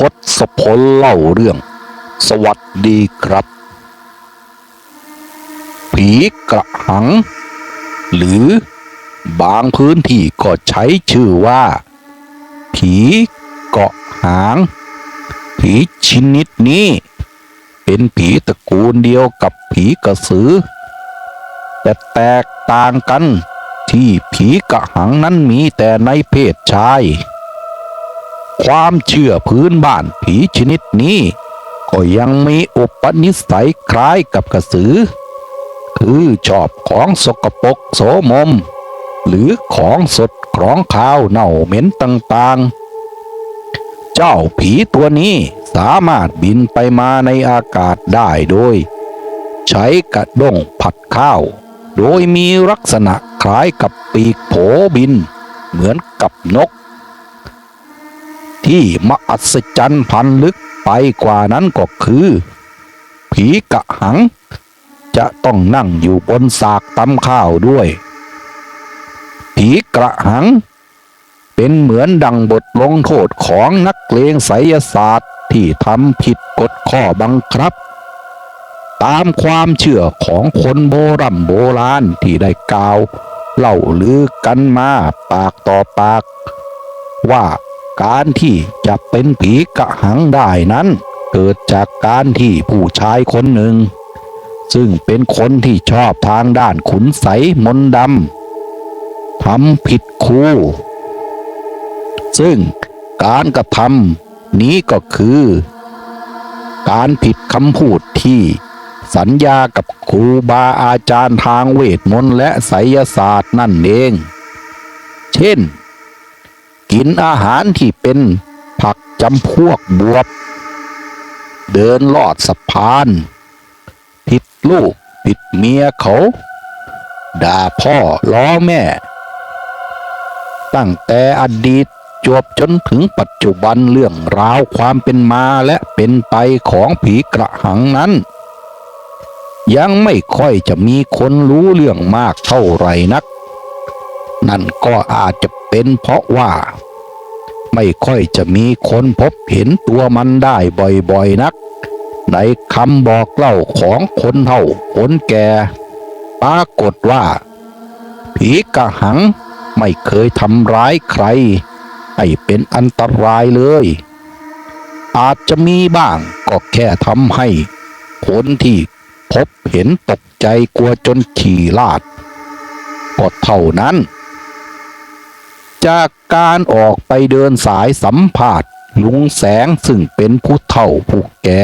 ทศพลเล่าเรื่อง สวัสดีครับ ผีกระหัง หรือบางพื้นที่ก็ใช้ชื่อว่า ผีเกาะหาง ผีชนิดนี้ เป็นผีตระกูลเดียวกับผีกระสือ แต่แตกต่างกันที่ผีกระหังนั้นมีแต่ในเพศชาย ความเชื่อพื้นบ้านผีชนิดนี้ ก็ยังมีอุปนิสัยคล้ายกับกระสือ คือชอบของสกปรกโสมม หรือของสดของข้าวเน่าเหม็นต่างๆ เจ้าผีตัวนี้สามารถบินไปมาในอากาศได้โดย ใช้กระด้งผัดข้าว โดยมีลักษณะคล้ายกับปีกโผบิน เหมือนกับนก ที่มหัศจรรย์พันลึกไปกว่านั้นก็คือ ผีกะหัง จะต้องนั่งอยู่บนสากตำข้าวด้วย ผีกระหัง เป็นเหมือนดังบทลงโทษของนักเลงไสยศาสตร์ที่ทำผิดกฎข้อบังคับ ตามความเชื่อของคนโบรโบราณที่ได้กล่าว เล่าลือกันมาปากต่อปาก ว่า การที่จะเป็นผีกระหังได้นั้น เกิดจากการที่ผู้ชายคนหนึ่ง ซึ่งเป็นคนที่ชอบทางด้านขุนไสมนดำทำผิดครูซึ่งการกระทำนี้ก็คือ การผิดคำพูดที่สัญญากับครูบาอาจารย์ทางเวทมนต์และไสยศาสตร์นั่นเอง เช่น กินอาหารที่เป็นผักจำพวกบวบ เดินลอดสะพานผิดลูกผิดเมียเขา ด่าพ่อล้อแม่ ตั้งแต่อดีตจวบจนถึงปัจจุบันเรื่องราวความเป็นมาและเป็นไปของผีกระหังนั้น ยังไม่ค่อยจะมีคนรู้เรื่องมากเท่าไหร่นัก นั่นก็อาจจะเป็นเพราะว่า ไม่ค่อยจะมีคนพบเห็นตัวมันได้บ่อยๆนัก ในคำบอกเล่าของคนเฒ่าคนแก่ปรากฏว่า ผีกระหังไม่เคยทำร้ายใคร ให้เป็นอันตรายเลย อาจจะมีบ้างก็แค่ทำให้ คนที่พบเห็นตกใจกลัวจนขี่ลาดก็เท่านั้น จากการออกไปเดินสายสัมภาษณ์ลุงแสงซึ่งเป็นผู้เฒ่าผู้แก่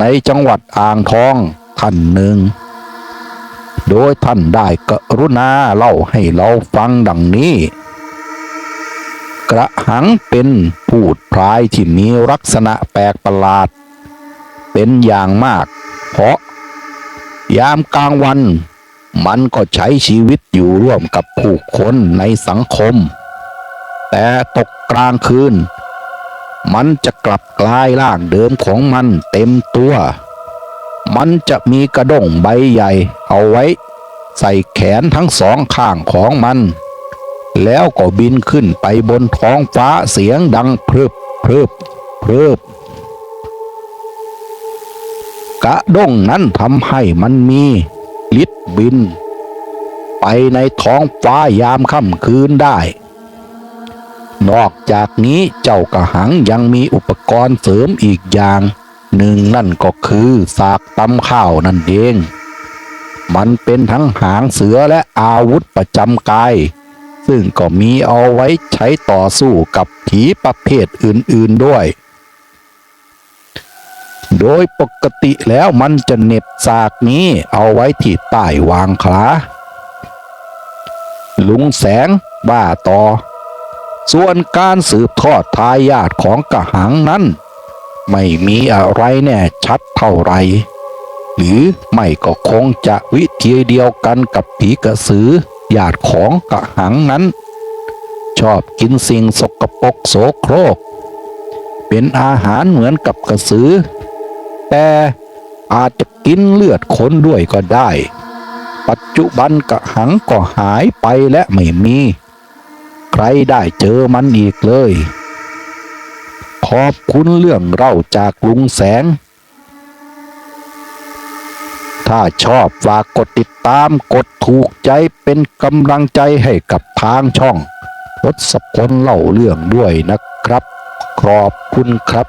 ในจังหวัดอ่างทองท่านหนึ่ง โดยท่านได้กรุณาเล่าให้เราฟังดังนี้ กระหังเป็นพูดพรายที่มีลักษณะแปลกประหลาด เป็นอย่างมาก เพราะ ยามกลางวัน มันก็ใช้ชีวิตอยู่ร่วมกับผู้คนในสังคม แต่ตกกลางคืน มันจะกลับกลายร่างเดิมของมันเต็มตัว มันจะมีกระด้งใบใหญ่เอาไว้ ใส่แขนทั้งสองข้างของมัน แล้วก็บินขึ้นไปบนท้องฟ้าเสียงดังพรึบพรึบพรึบกระด้งนั้นทำให้มันมีฤทธิ์บิน ไปในท้องฟ้ายามค่ำคืนได้ นอกจากนี้เจ้ากระหังยังมีอุปกรณ์เสริมอีกอย่างหนึ่งนั่นก็คือสากตำข้าวนั่นเอง มันเป็นทั้งหางเสือและอาวุธประจำกาย ซึ่งก็มีเอาไว้ใช้ต่อสู้กับผีประเภทอื่นๆด้วย โดยปกติแล้วมันจะเน็บสากนี้เอาไว้ที่ใต้วางขาลุงแสงบ้าต่อ ส่วนการสืบทอดทายาทของกระหังนั้น ไม่มีอะไรแน่ชัดเท่าไร หรือไม่ก็คงจะวิธีเดียวกันกับผีกระสือญาติของกระหังนั้น ชอบกินสิ่งสกปรกโสโครก เป็นอาหารเหมือนกับกระสือ แต่อาจจะกินเลือดคนด้วยก็ได้ ปัจจุบันกระหังก็หายไปและไม่มี ใครได้เจอมันอีกเลย ขอบคุณเรื่องเล่าจากลุงแสง ถ้าชอบฝากกดติดตามกดถูกใจเป็นกำลังใจให้กับทางช่องทศพลเล่าเรื่องด้วยนะครับ ขอบคุณครับ